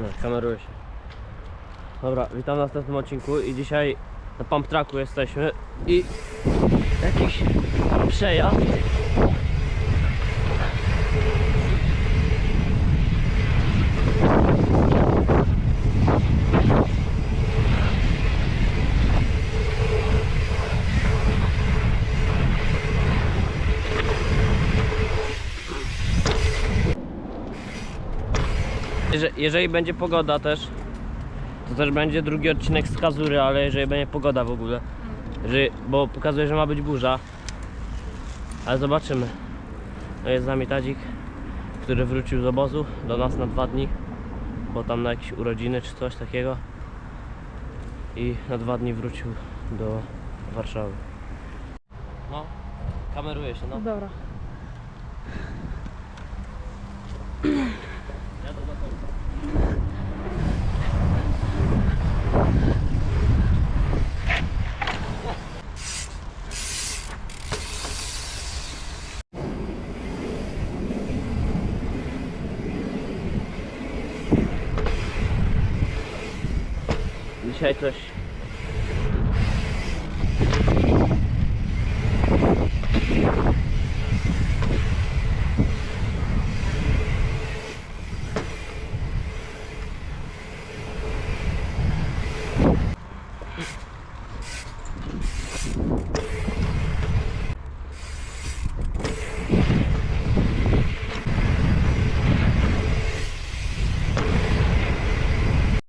No, kameruje się. Dobra, witam w następnym odcinku i dzisiaj na pump jesteśmy i jakiś przejazd. Jeże- Jeżeli będzie pogoda też, to też będzie drugi odcinek z Kazury, ale jeżeli będzie pogoda w ogóle. Jeżeli, bo pokazuje, że ma być burza. Ale zobaczymy. No jest z nami Tadzik, który wrócił z obozu do nas na dwa dni. Bo tam na jakieś urodziny czy coś takiego. I na dwa dni wrócił do Warszawy. No, kameruje się, no. Dobra. Jadę do końca. Dzisiaj coś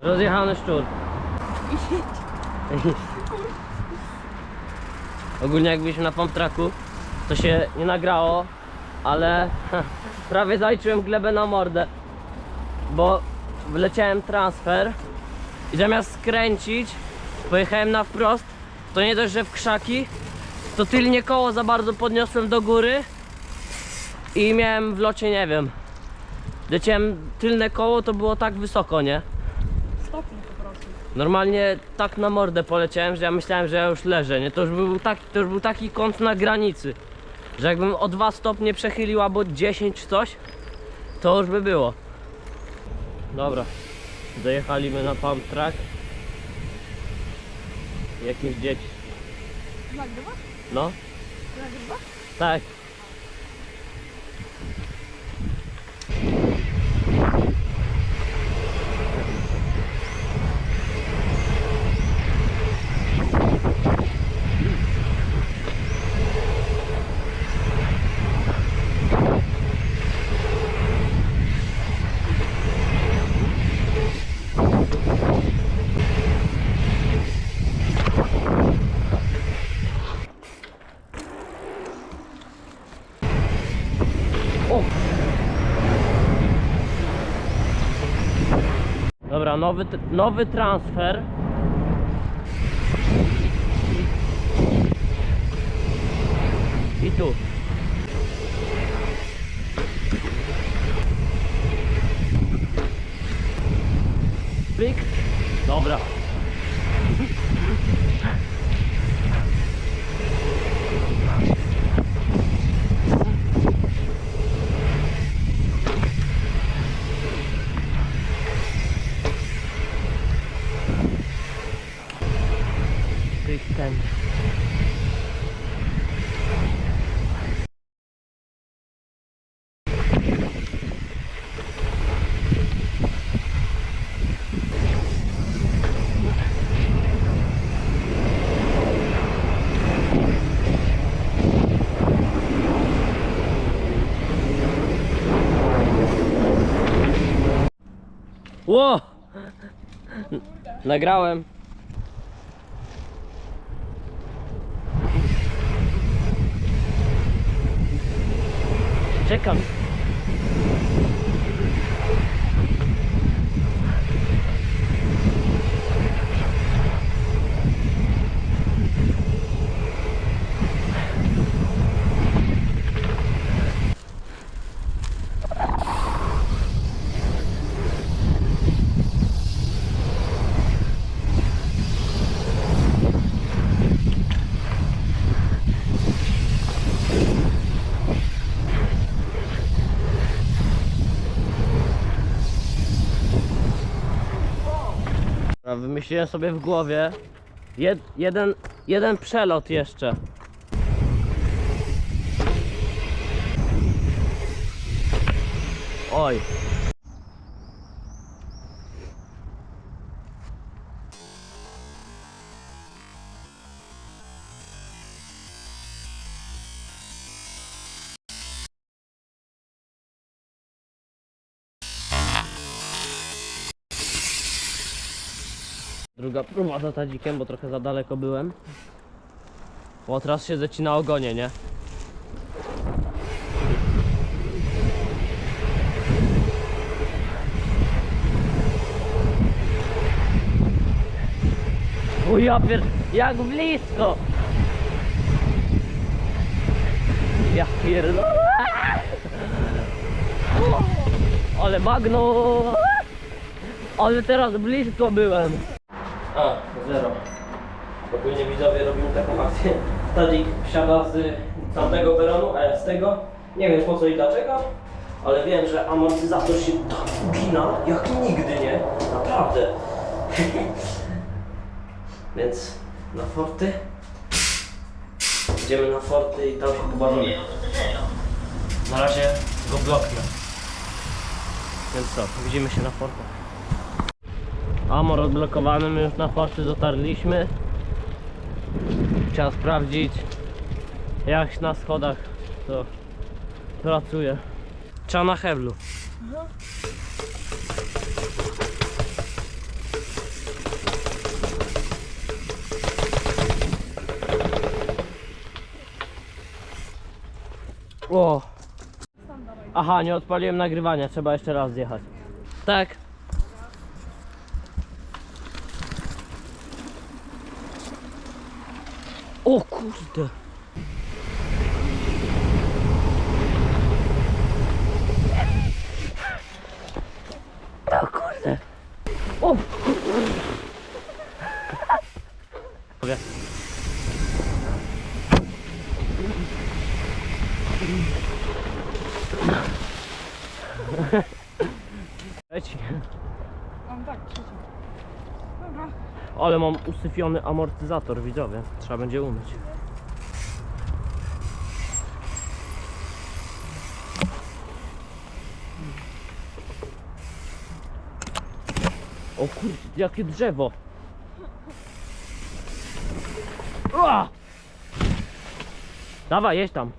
Rozjechany szczur. Ogólnie jak byliśmy na pump tracku, to się nie nagrało, ale prawie zaliczyłem glebę na mordę, bo wleciałem transfer i zamiast skręcić, pojechałem na wprost, to nie dość, że w krzaki, to tylnie koło za bardzo podniosłem do góry i miałem w locie, nie wiem, leciałem tylne koło, to było tak wysoko, nie? Normalnie tak na mordę poleciałem, że ja myślałem, że ja już leżę, nie? To już był taki, to już był taki kąt na granicy, że jakbym o 2 stopnie przechylił albo 10 czy coś, to już by było. Dobra, dojechaliśmy na pump track. Jakieś dzieci. Nagrywa? No, Nagrywa? tak. Nowy, nowy transfer. I tu. Ło! Nagrałem. Czekam. Wymyśliłem sobie w głowie jed, jeden, jeden przelot jeszcze. Oj. Druga próba za tadzikiem, bo trochę za daleko byłem. Bo teraz siedzę ci na ogonie, nie? O jak blisko! Ja pierdolę! Ale bagno! Ale teraz blisko byłem! A, zero. Ogólnie widzowie robimy taką akcję. Tadzik wsiada z tamtego peronu, a ja z tego. Nie wiem po co i dlaczego, ale wiem, że amortyzator się tak ugina jak nigdy, nie? Naprawdę. Więc na forty. Idziemy na forty i tam się pobawimy. Na razie go bloknę. Więc co, widzimy się na fortach. Amor odblokowany, my już na forty dotarliśmy. Trzeba sprawdzić jak na schodach to pracuje. Trzeba na heblu. O! Aha, nie odpaliłem nagrywania, trzeba jeszcze raz zjechać. Tak. O kurde. O kurde. O. Mogę. Leci. Mam tak, trzeci. Dobra. Ale mam usyfiony amortyzator widzowie. Trzeba będzie umyć. O kurde, jakie drzewo! Ua! Dawaj, jedź tam.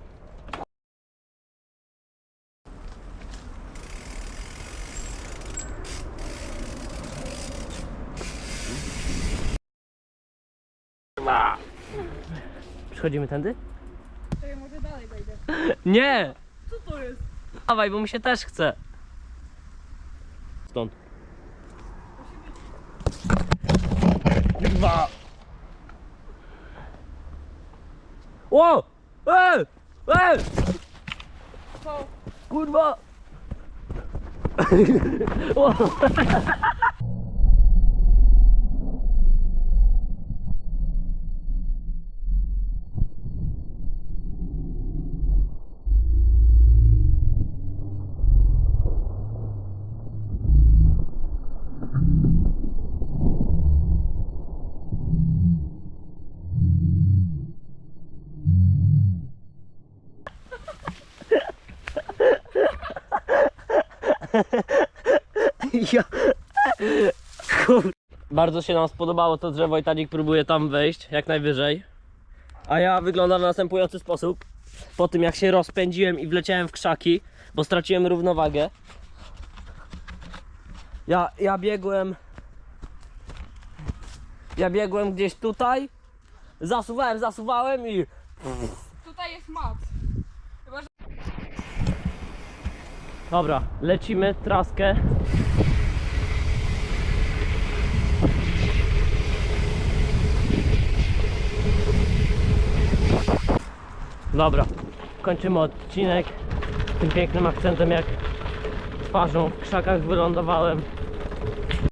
Ua! Przychodzimy tędy? Czekaj, może dalej wejdę. Nie! Co to jest? Dawaj, bo mi się też chce. Stąd. Dwa. O! Ej! Ej! Co? Kurwa! O! Ja... Kur... Bardzo się nam spodobało to drzewo i Tadzik próbuje tam wejść jak najwyżej. A ja wyglądam w następujący sposób. Po tym jak się rozpędziłem i wleciałem w krzaki, bo straciłem równowagę. Ja, ja biegłem... Ja biegłem gdzieś tutaj, zasuwałem, zasuwałem i... Tutaj jest mat. Dobra, lecimy traskę. Dobra, kończymy odcinek tym pięknym akcentem jak twarzą w krzakach wylądowałem.